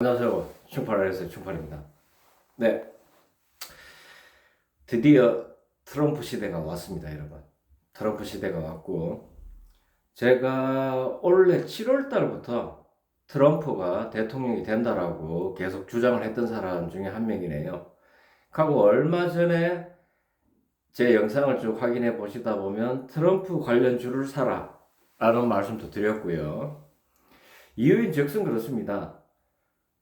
안녕하세요. 충팔에서 충팔입니다. 네. 드디어 트럼프 시대가 왔습니다, 여러분. 트럼프 시대가 왔고, 제가 올해 7월 달부터 트럼프가 대통령이 된다라고 계속 주장을 했던 사람 중에 한 명이네요. 하고 얼마 전에 제 영상을 쭉 확인해 보시다 보면 트럼프 관련 줄을 사라 라는 말씀도 드렸고요. 이유인 즉슨 그렇습니다.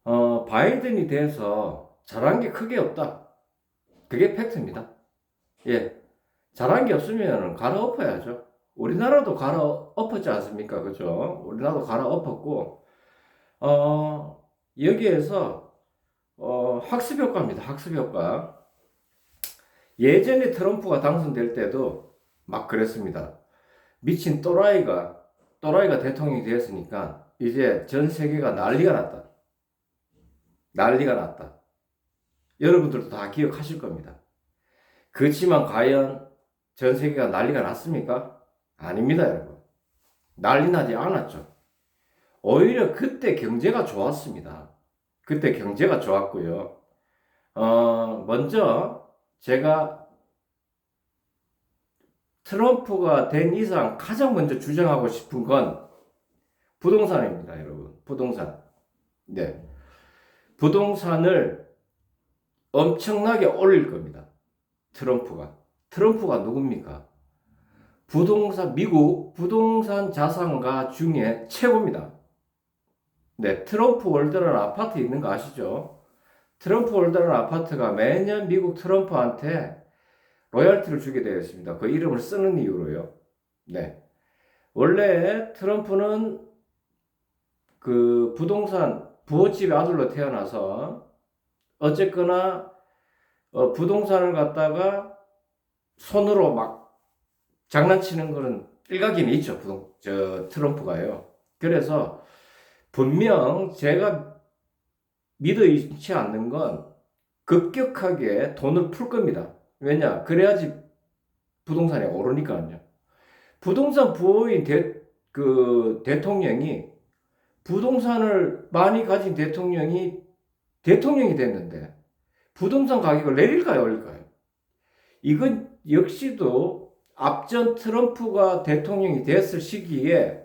어, 바이든이 돼서 잘한 게 크게 없다. 그게 팩트입니다. 예. 잘한 게 없으면 갈아엎어야죠. 우리나라도 갈아엎었지 않습니까? 그죠? 우리나라도 갈아엎었고, 어, 여기에서, 어, 학습 효과입니다. 학습 효과. 예전에 트럼프가 당선될 때도 막 그랬습니다. 미친 또라이가, 또라이가 대통령이 되었으니까 이제 전 세계가 난리가 났다. 난리가 났다. 여러분들도 다 기억하실 겁니다. 그렇지만 과연 전 세계가 난리가 났습니까? 아닙니다, 여러분. 난리 나지 않았죠. 오히려 그때 경제가 좋았습니다. 그때 경제가 좋았고요. 어, 먼저 제가 트럼프가 된 이상 가장 먼저 주장하고 싶은 건 부동산입니다, 여러분. 부동산. 네. 부동산을 엄청나게 올릴 겁니다. 트럼프가. 트럼프가 누굽니까? 부동산, 미국 부동산 자산가 중에 최고입니다. 네, 트럼프 월드라는 아파트 있는 거 아시죠? 트럼프 월드라는 아파트가 매년 미국 트럼프한테 로열티를 주게 되어 있습니다. 그 이름을 쓰는 이유로요. 네. 원래 트럼프는 그 부동산 부잣집 아들로 태어나서 어쨌거나 어, 부동산을 갖다가 손으로 막 장난치는 거는 일각이는 있죠. 부동, 저 트럼프가요. 그래서 분명 제가 믿어지지 않는 건 급격하게 돈을 풀 겁니다. 왜냐? 그래야지 부동산이 오르니까요. 부동산 부호인 대, 그 대통령이 부동산을 많이 가진 대통령이 대통령이 됐는데 부동산 가격을 내릴까요, 올릴까요? 이건 역시도 앞전 트럼프가 대통령이 됐을 시기에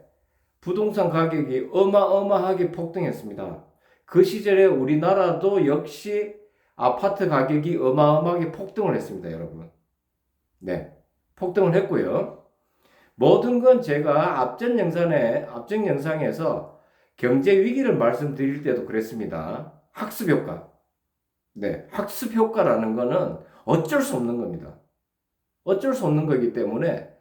부동산 가격이 어마어마하게 폭등했습니다. 그 시절에 우리나라도 역시 아파트 가격이 어마어마하게 폭등을 했습니다, 여러분. 네. 폭등을 했고요. 모든 건 제가 앞전 영상에, 앞전 영상에서 경제 위기를 말씀드릴 때도 그랬습니다. 학습 효과. 네. 학습 효과라는 거는 어쩔 수 없는 겁니다. 어쩔 수 없는 거기 때문에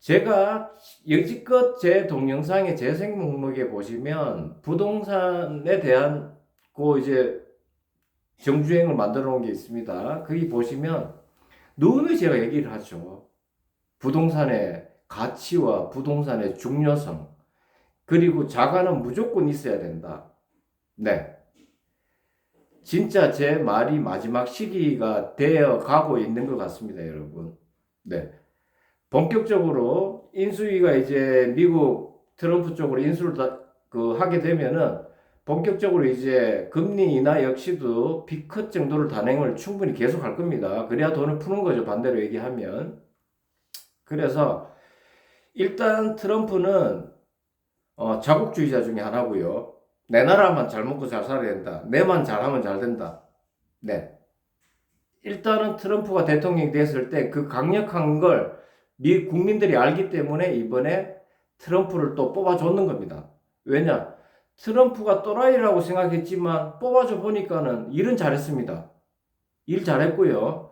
제가 여지껏 제 동영상의 재생 목록에 보시면 부동산에 대한 그 이제 정주행을 만들어 놓은 게 있습니다. 거기 보시면 누누이 제가 얘기를 하죠. 부동산의 가치와 부동산의 중요성, 그리고 자가는 무조건 있어야 된다. 네. 진짜 제 말이 마지막 시기가 되어 가고 있는 것 같습니다, 여러분. 네. 본격적으로 인수위가 이제 미국 트럼프 쪽으로 인수를 다, 그 하게 되면은 본격적으로 이제 금리 인하 역시도 피크 정도를 단행을 충분히 계속 할 겁니다. 그래야 돈을 푸는 거죠. 반대로 얘기하면. 그래서 일단 트럼프는 어, 자국주의자 중에 하나고요. 내 나라만 잘 먹고 잘 살아야 된다. 내만 잘하면 잘 된다. 네. 일단은 트럼프가 대통령이 됐을 때 그 강력한 걸 미 국민들이 알기 때문에 이번에 트럼프를 또 뽑아줬는 겁니다. 왜냐? 트럼프가 또라이라고 생각했지만 뽑아줘 보니까는 일은 잘했습니다. 일 잘했고요.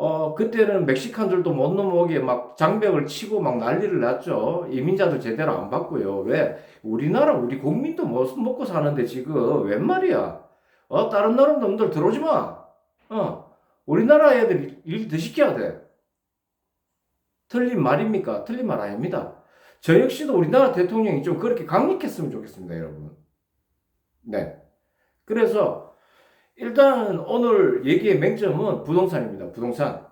어, 그때는 멕시칸들도 못 넘어오게 막 장벽을 치고 막 난리를 났죠. 이민자도 제대로 안 받고요. 왜? 우리나라, 우리 국민도 뭐 먹고 사는데 지금 웬 말이야? 어, 다른 나라 놈들 들어오지 마. 어, 우리나라 애들 일 더 시켜야 돼. 틀린 말입니까? 틀린 말 아닙니다. 저 역시도 우리나라 대통령이 좀 그렇게 강력했으면 좋겠습니다, 여러분. 네. 그래서 일단 오늘 얘기의 맹점은 부동산입니다. 부동산.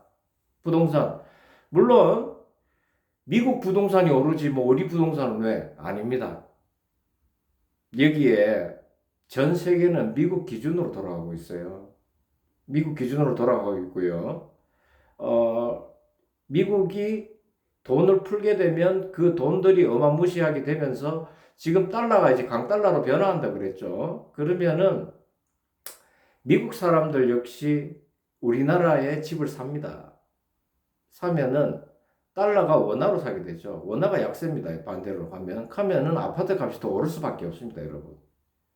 부동산. 물론 미국 부동산이 오르지 뭐 우리 부동산은 왜? 아닙니다. 여기에 전 세계는 미국 기준으로 돌아가고 있어요. 미국 기준으로 돌아가고 있고요. 어, 미국이 돈을 풀게 되면 그 돈들이 어마무시하게 되면서 지금 달러가 이제 강달러로 변화한다 그랬죠. 그러면은 미국 사람들 역시 우리나라에 집을 삽니다. 사면은 달러가 원화로 사게 되죠. 원화가 약세입니다. 반대로 가면. 가면은 아파트 값이 더 오를 수밖에 없습니다, 여러분.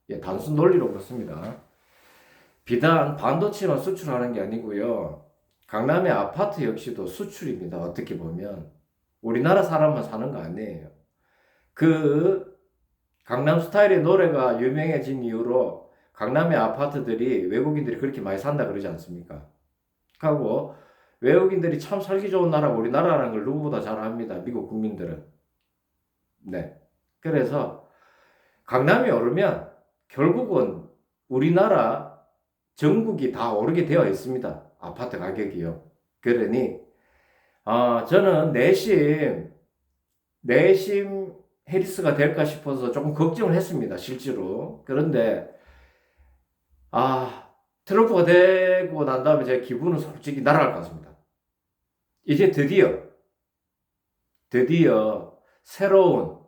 예, 단순 논리로 그렇습니다. 비단 반도체만 수출하는 게 아니고요. 강남의 아파트 역시도 수출입니다. 어떻게 보면. 우리나라 사람만 사는 거 아니에요. 그 강남 스타일의 노래가 유명해진 이후로 강남의 아파트들이 외국인들이 그렇게 많이 산다 그러지 않습니까? 하고 외국인들이 참 살기 좋은 나라가 우리나라라는 걸 누구보다 잘 압니다. 미국 국민들은. 네. 그래서 강남이 오르면 결국은 우리나라 전국이 다 오르게 되어 있습니다. 아파트 가격이요. 그러니 아, 저는 내심 내심 해리스가 될까 싶어서 조금 걱정을 했습니다. 실제로. 그런데 아, 트럼프가 되고 난 다음에 제 기분은 솔직히 날아갈 것 같습니다. 이제 드디어 드디어 새로운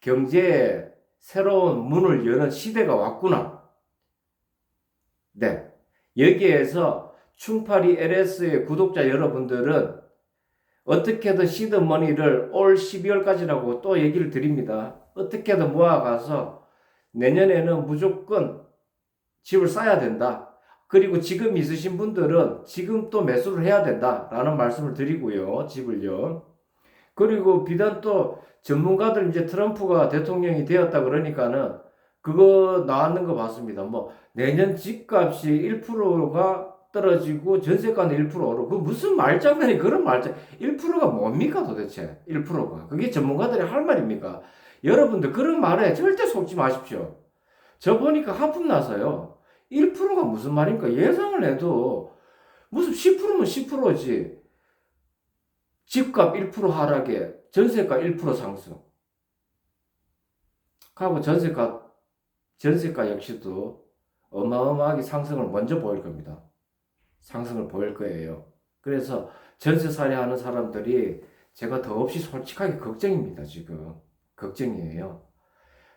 경제의 새로운 문을 여는 시대가 왔구나. 네. 여기에서 충파리 LS의 구독자 여러분들은 어떻게든 시드머니를 올 12월까지라고 또 얘기를 드립니다. 어떻게든 모아가서 내년에는 무조건 집을 사야 된다. 그리고 지금 있으신 분들은 지금 또 매수를 해야 된다 라는 말씀을 드리고요. 집을요. 그리고 비단 또 전문가들 이제 트럼프가 대통령이 되었다 그러니까는 그거 나왔는 거 봤습니다. 뭐 내년 집값이 1%가 떨어지고 전세가는 1% 오르고 그 무슨 말장난이 그런 말장 1%가 뭡니까 도대체 1%가 그게 전문가들이 할 말입니까? 여러분들 그런 말에 절대 속지 마십시오. 저 보니까 하품 나서요. 1%가 무슨 말입니까? 예상을 해도 무슨 10%면 10%지. 집값 1% 하락에 전세가 1% 상승. 하고 전세가 전세가 역시도 어마어마하게 상승을 먼저 보일 겁니다. 상승을 보일 거예요. 그래서 전세살이 하는 사람들이 제가 더없이 솔직하게 걱정입니다, 지금. 걱정이에요.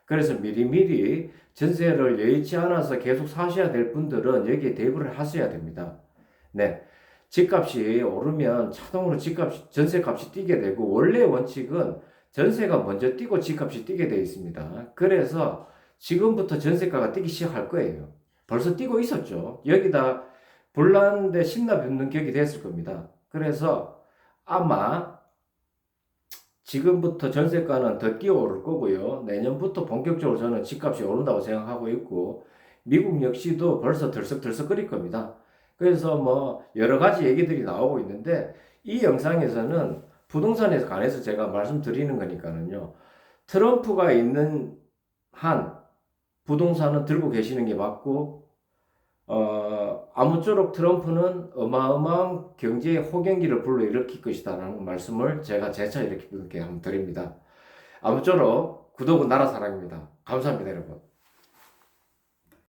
그래서 미리미리 전세를 여의치 않아서 계속 사셔야 될 분들은 여기에 대비를 하셔야 됩니다. 네. 집값이 오르면 자동으로 집값, 전세값이 뛰게 되고, 원래 원칙은 전세가 먼저 뛰고 집값이 뛰게 되어 있습니다. 그래서 지금부터 전세가가 뛰기 시작할 거예요. 벌써 뛰고 있었죠. 여기다 불난데 신나 붓는 격이 됐을 겁니다. 그래서 아마 지금부터 전세가는 더 뛰어오를 거고요. 내년부터 본격적으로 저는 집값이 오른다고 생각하고 있고 미국 역시도 벌써 들썩들썩거릴 겁니다. 그래서 뭐 여러 가지 얘기들이 나오고 있는데 이 영상에서는 부동산에 관해서 제가 말씀드리는 거니까는요. 트럼프가 있는 한 부동산은 들고 계시는 게 맞고 어, 아무쪼록 트럼프는 어마어마한 경제 호gen기를 불러일으킬 것이다라는 말씀을 제가 재차 이렇게 드립니다. 아무쪼록 구독은 나라 사랑입니다. 감사합니다, 여러분.